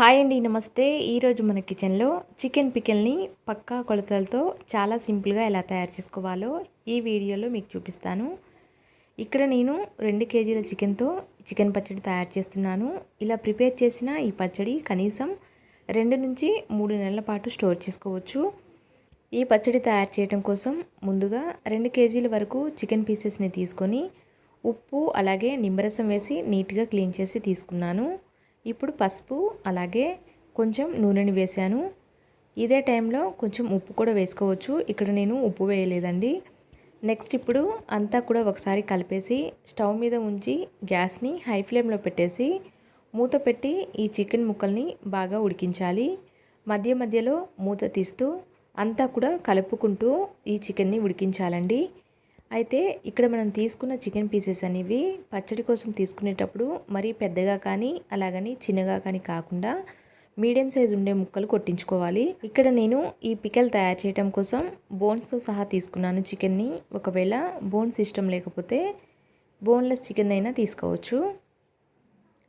Hi అండి నమస్తే. ఈరోజు మన కిచెన్లో చికెన్ పికిల్ని పక్కా కొలతలతో చాలా సింపుల్గా ఎలా తయారు చేసుకోవాలో ఈ వీడియోలో మీకు చూపిస్తాను. ఇక్కడ నేను రెండు కేజీల చికెన్తో చికెన్ పచ్చడి తయారు చేస్తున్నాను. ఇలా ప్రిపేర్ చేసిన ఈ పచ్చడి కనీసం రెండు నుంచి మూడు నెలల పాటు స్టోర్ చేసుకోవచ్చు. ఈ పచ్చడి తయారు చేయడం కోసం ముందుగా రెండు కేజీల వరకు చికెన్ పీసెస్ని తీసుకొని ఉప్పు అలాగే నిమ్మరసం వేసి నీట్గా క్లీన్ చేసి తీసుకున్నాను. ఇప్పుడు పసుపు అలాగే కొంచెం నూనెని వేశాను. ఇదే టైంలో కొంచెం ఉప్పు కూడా వేసుకోవచ్చు. ఇక్కడ నేను ఉప్పు వేయలేదండి. నెక్స్ట్ ఇప్పుడు అంతా కూడా ఒకసారి కలిపేసి స్టవ్ మీద ఉంచి గ్యాస్ని హై ఫ్లేమ్లో పెట్టేసి మూత పెట్టి ఈ చికెన్ ముక్కల్ని బాగా ఉడికించాలి. మధ్య మధ్యలో మూత తీస్తూ అంతా కూడా కలుపుకుంటూ ఈ చికెన్ని ఉడికించాలండి. అయితే ఇక్కడ మనం తీసుకున్న చికెన్ పీసెస్ అనేవి పచ్చడి కోసం తీసుకునేటప్పుడు మరీ పెద్దగా కానీ అలాగని చిన్నగా కానీ కాకుండా మీడియం సైజు ఉండే ముక్కలు కొట్టించుకోవాలి. ఇక్కడ నేను ఈ పికల్ తయారు చేయడం కోసం బోన్స్తో సహా తీసుకున్నాను చికెన్ని. ఒకవేళ బోన్స్ ఇష్టం లేకపోతే బోన్లెస్ చికెన్ అయినా తీసుకోవచ్చు.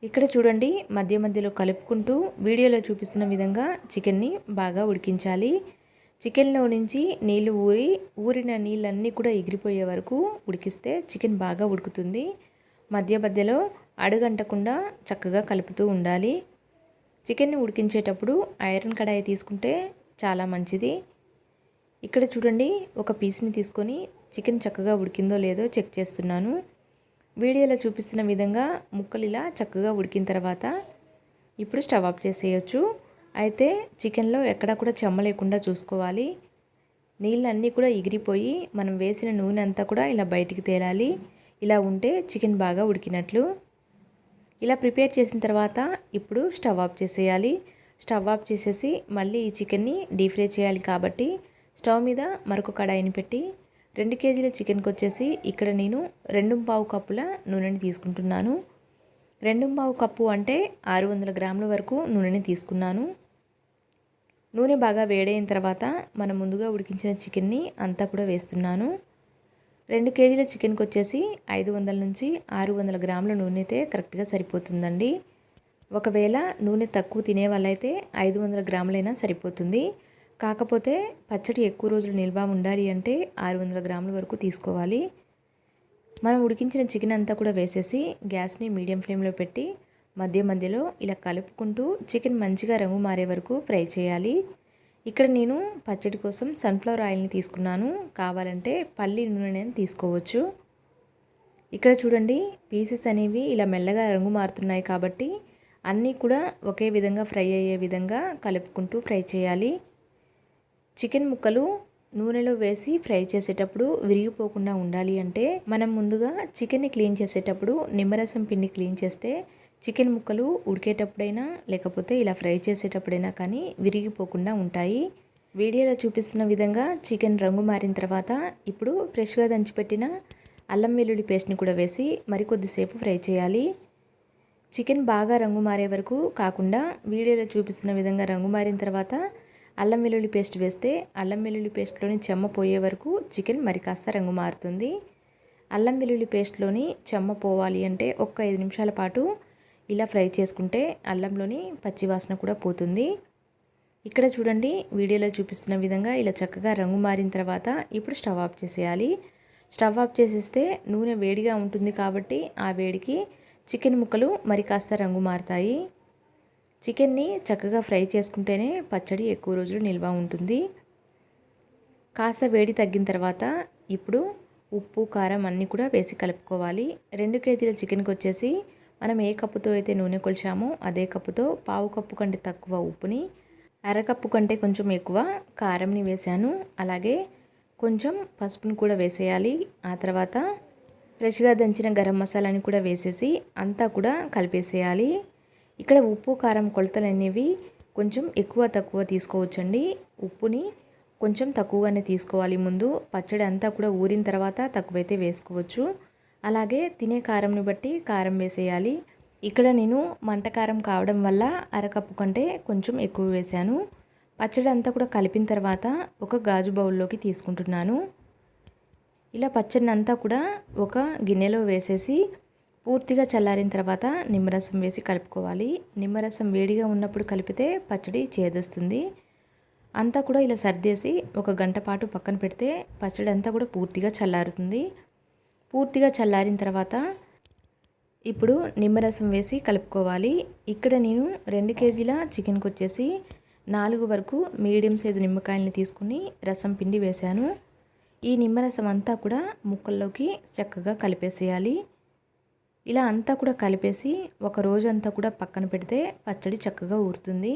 ఇక్కడ చూడండి మధ్య మధ్యలో కలుపుకుంటూ వీడియోలో చూపిస్తున్న విధంగా చికెన్ని బాగా ఉడికించాలి. చికెన్లో నుంచి నీళ్ళు ఊరి ఊరిన నీళ్ళన్నీ కూడా ఎగిరిపోయే వరకు ఉడికిస్తే చికెన్ బాగా ఉడుకుతుంది. మధ్య మధ్యలో అడుగంటకుండా చక్కగా కలుపుతూ ఉండాలి. చికెన్ని ఉడికించేటప్పుడు ఐరన్ కడాయి తీసుకుంటే చాలా మంచిది. ఇక్కడ చూడండి ఒక పీస్ని తీసుకొని చికెన్ చక్కగా ఉడికిందో లేదో చెక్ చేస్తున్నాను. వీడియోలో చూపిస్తున్న విధంగా ముక్కలు ఇలా చక్కగా ఉడికిన తర్వాత ఇప్పుడు స్టవ్ ఆఫ్ చేసేయచ్చు. అయితే చికెన్లో ఎక్కడా కూడా చెమ్మ లేకుండా చూసుకోవాలి. నీళ్ళన్నీ కూడా ఎగిరిపోయి మనం వేసిన నూనె అంతా కూడా ఇలా బయటికి తేలాలి. ఇలా ఉంటే చికెన్ బాగా ఉడికినట్లు. ఇలా ప్రిపేర్ చేసిన తర్వాత ఇప్పుడు స్టవ్ ఆఫ్ చేసేయాలి. స్టవ్ ఆఫ్ చేసేసి మళ్ళీ ఈ చికెన్ని డీప్ ఫ్రై చేయాలి కాబట్టి స్టవ్ మీద మరొక కడాయిని పెట్టి రెండు కేజీల చికెన్కి వచ్చేసి ఇక్కడ నేను రెండు పావు కప్పుల నూనెని తీసుకుంటున్నాను. రెండు పావు కప్పు అంటే ఆరు వందల గ్రాముల వరకు నూనెని తీసుకున్నాను. నూనె బాగా వేడైన తర్వాత మనం ముందుగా ఉడికించిన చికెన్ని అంతా కూడా వేస్తున్నాను. రెండు కేజీల చికెన్కి వచ్చేసి ఐదు వందల నుంచి ఆరు వందల గ్రాముల నూనె అయితే కరెక్ట్గా సరిపోతుందండి. ఒకవేళ నూనె తక్కువ తినే వాళ్ళైతే ఐదు వందల గ్రాములైనా సరిపోతుంది. కాకపోతే పచ్చడి ఎక్కువ రోజులు నిల్వ ఉండాలి అంటే ఆరు వందల గ్రాముల వరకు తీసుకోవాలి. మనం ఉడికించిన చికెన్ అంతా కూడా వేసేసి గ్యాస్ని మీడియం ఫ్లేమ్లో పెట్టి మధ్య మధ్యలో ఇలా కలుపుకుంటూ చికెన్ మంచిగా రంగు మారే వరకు ఫ్రై చేయాలి. ఇక్కడ నేను పచ్చడి కోసం సన్ఫ్లవర్ ఆయిల్ని తీసుకున్నాను. కావాలంటే పల్లి నూనెని తీసుకోవచ్చు. ఇక్కడ చూడండి పీసెస్ అనేవి ఇలా మెల్లగా రంగు మారుతున్నాయి కాబట్టి అన్నీ కూడా ఒకే విధంగా ఫ్రై అయ్యే విధంగా కలుపుకుంటూ ఫ్రై చేయాలి. చికెన్ ముక్కలు నూనెలో వేసి ఫ్రై చేసేటప్పుడు విరిగిపోకుండా ఉండాలి అంటే మనం ముందుగా చికెన్ని క్లీన్ చేసేటప్పుడు నిమ్మరసం పిండి క్లీన్ చేస్తే చికెన్ ముక్కలు ఉడికేటప్పుడైనా లేకపోతే ఇలా ఫ్రై చేసేటప్పుడైనా కానీ విరిగిపోకుండా ఉంటాయి. వీడియోలో చూపిస్తున్న విధంగా చికెన్ రంగు మారిన తర్వాత ఇప్పుడు ఫ్రెష్గా దంచిపెట్టిన అల్లం వెల్లుల్లి పేస్ట్ని కూడా వేసి మరికొద్దిసేపు ఫ్రై చేయాలి. చికెన్ బాగా రంగు మారే వరకు కాకుండా వీడియోలో చూపిస్తున్న విధంగా రంగు మారిన తర్వాత అల్లం వెల్లుల్లి పేస్ట్ వేస్తే అల్లం వెల్లుల్లి పేస్ట్లోని చెమ్మ పోయే వరకు చికెన్ మరి కాస్త రంగు మారుతుంది. అల్లం వెల్లుల్లి పేస్ట్లోని చెమ్మ పోవాలి అంటే ఒక్క ఐదు నిమిషాల పాటు ఇలా ఫ్రై చేసుకుంటే అల్లంలోని పచ్చివాసన కూడా పోతుంది. ఇక్కడ చూడండి వీడియోలో చూపిస్తున్న విధంగా ఇలా చక్కగా రంగు మారిన తర్వాత ఇప్పుడు స్టవ్ ఆఫ్ చేసేయాలి. స్టవ్ ఆఫ్ చేసేస్తే నూనె వేడిగా ఉంటుంది కాబట్టి ఆ వేడికి చికెన్ ముక్కలు మరి కాస్త రంగు మారుతాయి. చికెన్ని చక్కగా ఫ్రై చేసుకుంటేనే పచ్చడి ఎక్కువ రోజులు నిల్వ ఉంటుంది. కాస్త వేడి తగ్గిన తర్వాత ఇప్పుడు ఉప్పు కారం అన్నీ కూడా వేసి కలుపుకోవాలి. రెండు కేజీల చికెన్కి వచ్చేసి మనం ఏ కప్పుతో అయితే నూనె కొలిచామో అదే కప్పుతో పావు కప్పు కంటే తక్కువ ఉప్పుని అరకప్పు కంటే కొంచెం ఎక్కువ కారంని వేసాను అలాగే కొంచెం పసుపుని కూడా వేసేయాలి. ఆ తర్వాత ఫ్రెష్గా దంచిన గరం మసాలాని కూడా వేసేసి అంతా కూడా కలిపేసేయాలి. ఇక్కడ ఉప్పు కారం కొలతలు అనేవి కొంచెం ఎక్కువ తక్కువ తీసుకోవచ్చండి. ఉప్పుని కొంచెం తక్కువగానే తీసుకోవాలి ముందు. పచ్చడి అంతా కూడా ఊరిన తర్వాత తక్కువైతే వేసుకోవచ్చు. అలాగే తినే కారంని బట్టి కారం వేసేయాలి. ఇక్కడ నేను మంట కారం కావడం వల్ల అరకప్పు కంటే కొంచెం ఎక్కువ వేశాను. పచ్చడి అంతా కూడా కలిపిన తర్వాత ఒక గాజు బౌల్లోకి తీసుకుంటున్నాను. ఇలా పచ్చడిని అంతా కూడా ఒక గిన్నెలో వేసేసి పూర్తిగా చల్లారిన తర్వాత నిమ్మరసం వేసి కలుపుకోవాలి. నిమ్మరసం వేడిగా ఉన్నప్పుడు కలిపితే పచ్చడి చేదొస్తుంది. అంతా కూడా ఇలా సర్దేసి ఒక గంట పాటు పక్కన పెడితే పచ్చడి అంతా కూడా పూర్తిగా చల్లారుతుంది. పూర్తిగా చల్లారిన తర్వాత ఇప్పుడు నిమ్మరసం వేసి కలుపుకోవాలి. ఇక్కడ నేను రెండు కేజీల చికెన్కి వచ్చేసి నాలుగు వరకు మీడియం సైజు నిమ్మకాయలని తీసుకుని రసం పిండి వేశాను. ఈ నిమ్మరసం అంతా కూడా ముక్కల్లోకి చక్కగా కలిపేసేయాలి. ఇలా అంతా కూడా కలిపేసి ఒక రోజంతా కూడా పక్కన పెడితే పచ్చడి చక్కగా ఊరుతుంది.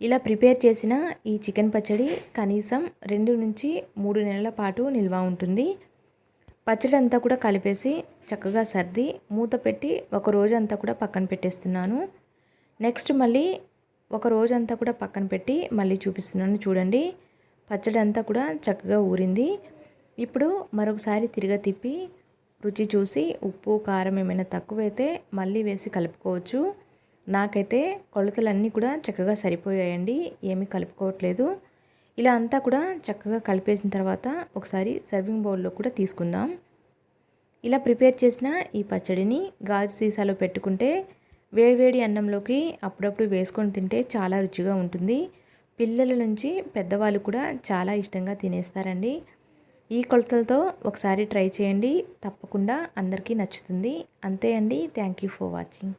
ఇలా ప్రిపేర్ చేసిన ఈ చికెన్ పచ్చడి కనీసం రెండు నుంచి మూడు నెలల పాటు నిల్వ ఉంటుంది. పచ్చడి అంతా కూడా కలిపేసి చక్కగా సర్ది మూత పెట్టి ఒక రోజంతా కూడా పక్కన పెట్టేస్తున్నాను. నెక్స్ట్ మళ్ళీ ఒక రోజంతా కూడా పక్కన పెట్టి మళ్ళీ చూపిస్తున్నాను చూడండి. పచ్చడి అంతా కూడా చక్కగా ఊరింది. ఇప్పుడు మరొకసారి తిరిగా తిప్పి రుచి చూసి ఉప్పు కారం ఏమైనా తక్కువైతే మళ్ళీ వేసి కలుపుకోవచ్చు. నాకైతే కొలతలన్నీ కూడా చక్కగా సరిపోయాయండి. ఏమీ కలుపుకోవట్లేదు. ఇలా అంతా కూడా చక్కగా కలిపేసిన తర్వాత ఒకసారి సర్వింగ్ బౌల్లో కూడా తీసుకుందాం. ఇలా ప్రిపేర్ చేసిన ఈ పచ్చడిని గాజు సీసాలో పెట్టుకుంటే వేడివేడి అన్నంలోకి అప్పుడప్పుడు వేసుకొని తింటే చాలా రుచిగా ఉంటుంది. పిల్లల నుంచి పెద్దవాళ్ళు కూడా చాలా ఇష్టంగా తినేస్తారండి. ఈ కొలతలతో ఒకసారి ట్రై చేయండి. తప్పకుండా అందరికీ నచ్చుతుంది. అంతే అండి. Thank you for watching